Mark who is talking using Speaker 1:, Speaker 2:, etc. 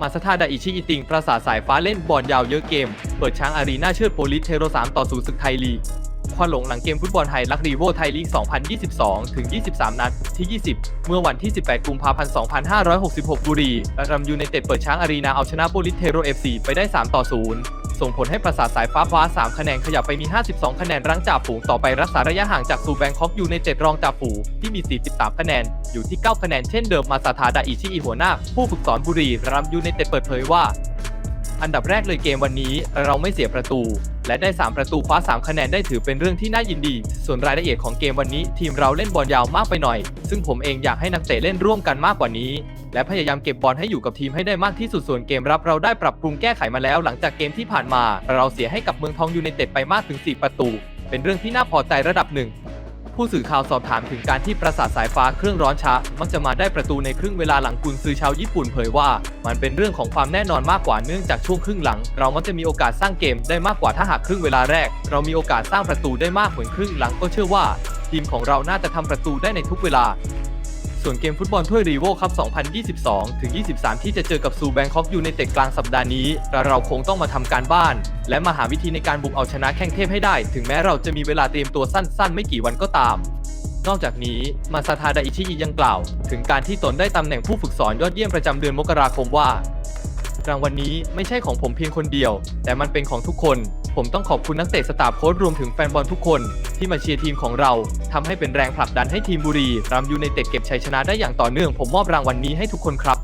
Speaker 1: มาสทาดาอิชิอิติง ประสาทสายฟ้าเล่นบอลยาวเยอะเกม เปิดช้างอารีนาเชิดโปลิสเทโร3ต่อ0ศึกไทยลีกควันหลงหลังเกมฟุตบอลไทยลักรีโวไทยลีก 2022 ถึง 23 นัด ที่ 20 เมื่อวันที่ 18 กุมภาพันธ์ 2566 บุรีรัมยูในเต็ดเปิดช้างอารีนาเอาชนะโปลิสเทโรเอฟซีไปได้ 3 ต่อ 0 ส่งผลให้ประสาทสายฟ้าคว้า 3 คะแนนขยับไปมี 52 คะแนนรั้งจ่าฝูงต่อไปรักษาระยะห่างจากซูแบงคอกอยู่ในเต็ดรองจ่าฝูงที่มี 43 คะแนน อยู่ที่ 9 คะแนนเช่นเดิมมาซาทาดาอิชิอิหัวหน้า ผู้ฝึกสอนบุรีรัมยูในเต็ดเปิดเผยว่า อันดับแรกเลยเกมวันนี้เราไม่เสียประตู และได้ 3 ประตูคว้า 3 คะแนนได้ถือเป็นเรื่องที่น่ายินดี ส่วนรายละเอียดของเกมวันนี้ ทีมเราเล่นบอลยาวมากไปหน่อย ซึ่งผมเองอยากให้นักเตะเล่นร่วมกันมากกว่านี้ และพยายามเก็บบอลให้อยู่กับทีมให้ได้มากที่สุดส่วนเกมรับเราได้ปรับปรุงแก้ไขมาแล้ว หลังจากเกมที่ผ่านมา เราเสียให้กับเมืองทองยูไนเต็ดไปมากถึง 4 ประตู เป็นเรื่องที่น่าพอใจระดับหนึ่ง ผู้สื่อข่าวสอบถามถึงการที่ประสาทสายฟ้าเครื่องร้อนช้า มักจะมาได้ประตูในครึ่งเวลาหลังกุนซือชาวญี่ปุ่นเผยว่า มันเป็นเรื่องของความแน่นอนมากกว่าเนื่องจากช่วงครึ่งหลัง เรามักจะมีโอกาสสร้างเกมได้มากกว่าถ้าหากครึ่งเวลาแรก เรามีโอกาสสร้างประตูได้มากเหมือนครึ่งหลังก็เชื่อว่า ทีมของเราน่าจะทำประตูได้ในทุกเวลา ส่วนเกมฟุตบอลถ้วยรีโวคัพ2022 ถึง 23 ที่จะเจอกับซูแบงคอกยูในเต็ดกลางสัปดาห์นี้เราคงต้องมาทำการบ้าน และมาหาวิธีในการบุกเอาชนะแข้งเทพให้ได้ ถึงแม้เราจะมีเวลาเตรียมตัวสั้น ๆ ไม่กี่วันก็ตาม นอกจากนี้มาซาทาดาอิชิอิยังกล่าว ถึงการที่ตนได้ตำแหน่งผู้ฝึกสอนยอดเยี่ยมประจำเดือนมกราคมว่ารางวัลนี้ไม่ใช่ของผมเพียงคนเดียว แต่มันเป็นของทุกคน ผมต้องขอบคุณนักเตะสตาฟโค้ชรวมถึงแฟนบอลทุกคน ที่มาเชียร์ทีมของเราทำให้เป็นแรงผลักดันให้ทีมบุรีรัมยูในเต็ดเก็บชัยชนะได้อย่างต่อเนื่อง ผมมอบรางวัลนี้ให้ทุกคนครับ